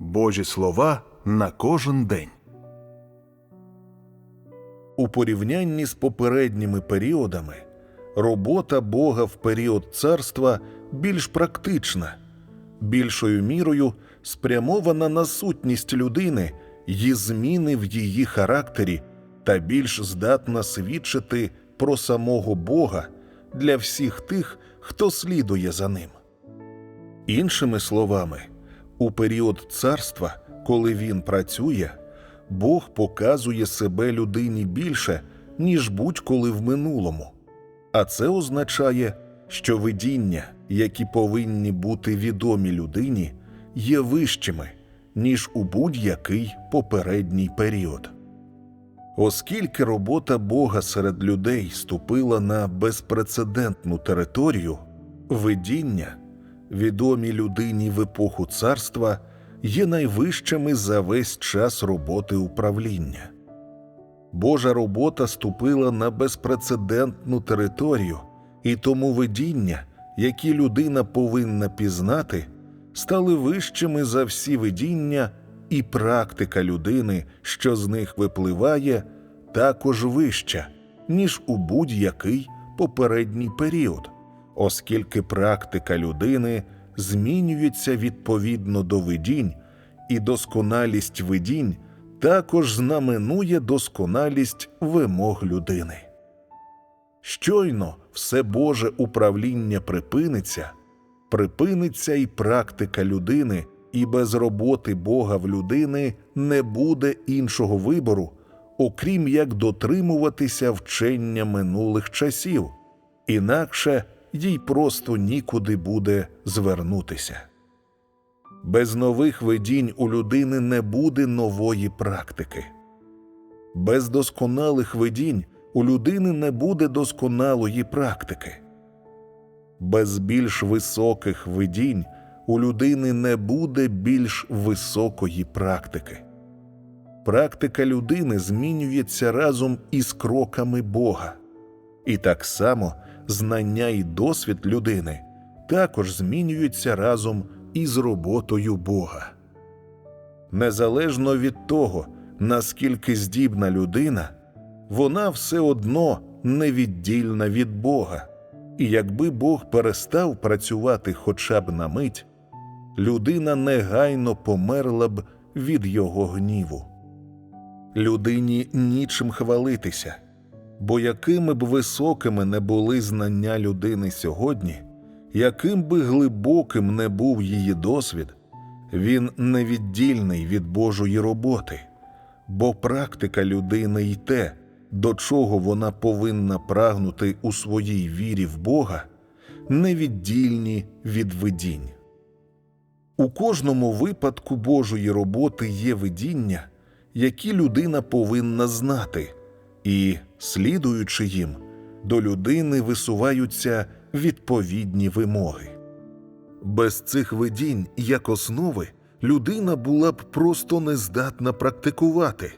Божі слова на кожен день. У порівнянні з попередніми періодами робота Бога в період царства більш практична, більшою мірою спрямована на сутність людини й зміни в її характері та більш здатна свідчити про самого Бога для всіх тих, хто слідує за ним. Іншими словами, у період царства, коли він працює, Бог показує себе людині більше, ніж будь-коли в минулому. А це означає, що видіння, які повинні бути відомі людині, є вищими, ніж у будь-який попередній період. Оскільки робота Бога серед людей ступила на безпрецедентну територію, видіння, відомі людині в епоху царства, є найвищими за весь час роботи управління. Божа робота ступила на безпрецедентну територію, і тому видіння, які людина повинна пізнати, стали вищими за всі видіння, і практика людини, що з них випливає, також вища, ніж у будь-який попередній період, оскільки практика людини змінюється відповідно до видінь, і досконалість видінь також знаменує досконалість вимог людини. Щойно все Боже управління припиниться, припиниться і практика людини, і без роботи Бога в людини не буде іншого вибору, окрім як дотримуватися вчення минулих часів, інакше їй просто нікуди буде звернутися. Без нових видінь у людини не буде нової практики. Без досконалих видінь у людини не буде досконалої практики. Без більш високих видінь у людини не буде більш високої практики. Практика людини змінюється разом із кроками Бога, і так само знання і досвід людини також змінюються разом із роботою Бога. Незалежно від того, наскільки здібна людина, вона все одно невіддільна від Бога, і якби Бог перестав працювати хоча б на мить, людина негайно померла б від його гніву. Людині нічим хвалитися, бо якими б високими не були знання людини сьогодні, яким би глибоким не був її досвід, він невіддільний від Божої роботи, бо практика людини й те, до чого вона повинна прагнути у своїй вірі в Бога, невіддільні від видінь. У кожному випадку Божої роботи є видіння, які людина повинна знати, і, слідуючи їм, до людини висуваються відповідні вимоги. Без цих видінь, як основи, людина була б просто нездатна практикувати,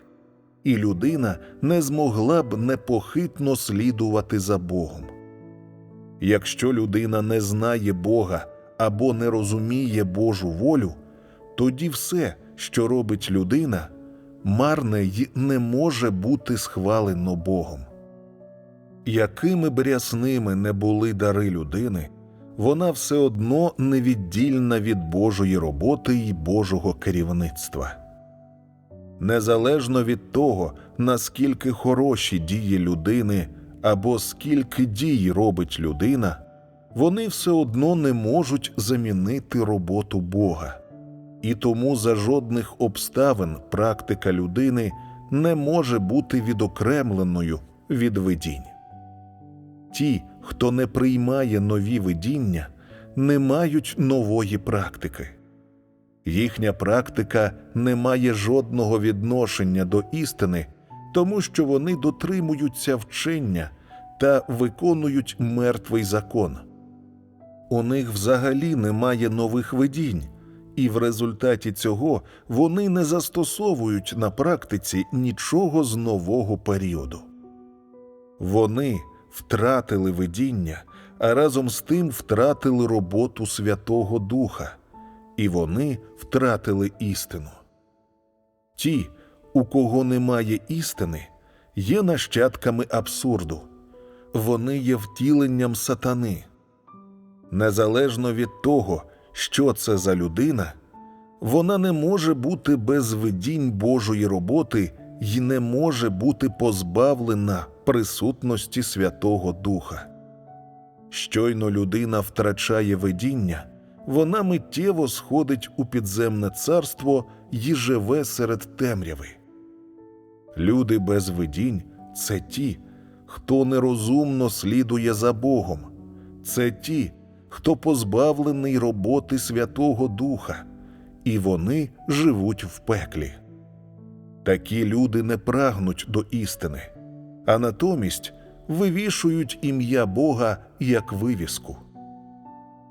і людина не змогла б непохитно слідувати за Богом. Якщо людина не знає Бога або не розуміє Божу волю, тоді все, що робить людина, марне й не може бути схвалено Богом. Якими б рясними не були дари людини, вона все одно невіддільна від Божої роботи і Божого керівництва. Незалежно від того, наскільки хороші дії людини або скільки дій робить людина, вони все одно не можуть замінити роботу Бога, і тому за жодних обставин практика людини не може бути відокремленою від видінь. Ті, хто не приймає нові видіння, не мають нової практики. Їхня практика не має жодного відношення до істини, тому що вони дотримуються вчення та виконують мертвий закон. У них взагалі немає нових видінь, і в результаті цього вони не застосовують на практиці нічого з нового періоду. Вони втратили видіння, а разом з тим втратили роботу Святого Духа, і вони втратили істину. Ті, у кого немає істини, є нащадками абсурду, вони є втіленням сатани. Незалежно від того, що це за людина, вона не може бути без видінь Божої роботи і не може бути позбавлена присутності Святого Духа. Щойно людина втрачає видіння, вона миттєво сходить у підземне царство і живе серед темряви. Люди без видінь це ті, хто нерозумно слідує за Богом, це ті, хто позбавлений роботи Святого Духа, і вони живуть в пеклі. Такі люди не прагнуть до істини, а натомість вивішують ім'я Бога як вивіску.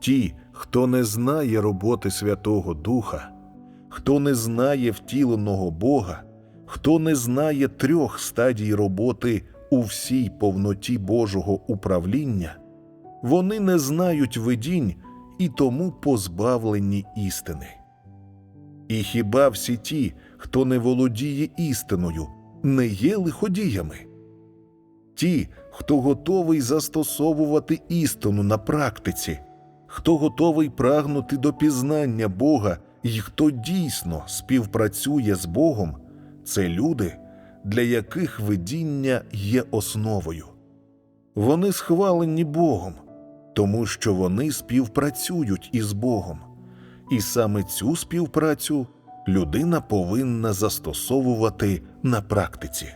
Ті, хто не знає роботи Святого Духа, хто не знає втіленого Бога, хто не знає трьох стадій роботи у всій повноті Божого управління, вони не знають видінь і тому позбавлені істини. І хіба всі ті, хто не володіє істиною, не є лиходіями? Ті, хто готовий застосовувати істину на практиці, хто готовий прагнути до пізнання Бога і хто дійсно співпрацює з Богом, це люди, для яких видіння є основою. Вони схвалені Богом, тому що вони співпрацюють із Богом, і саме цю співпрацю людина повинна застосовувати на практиці.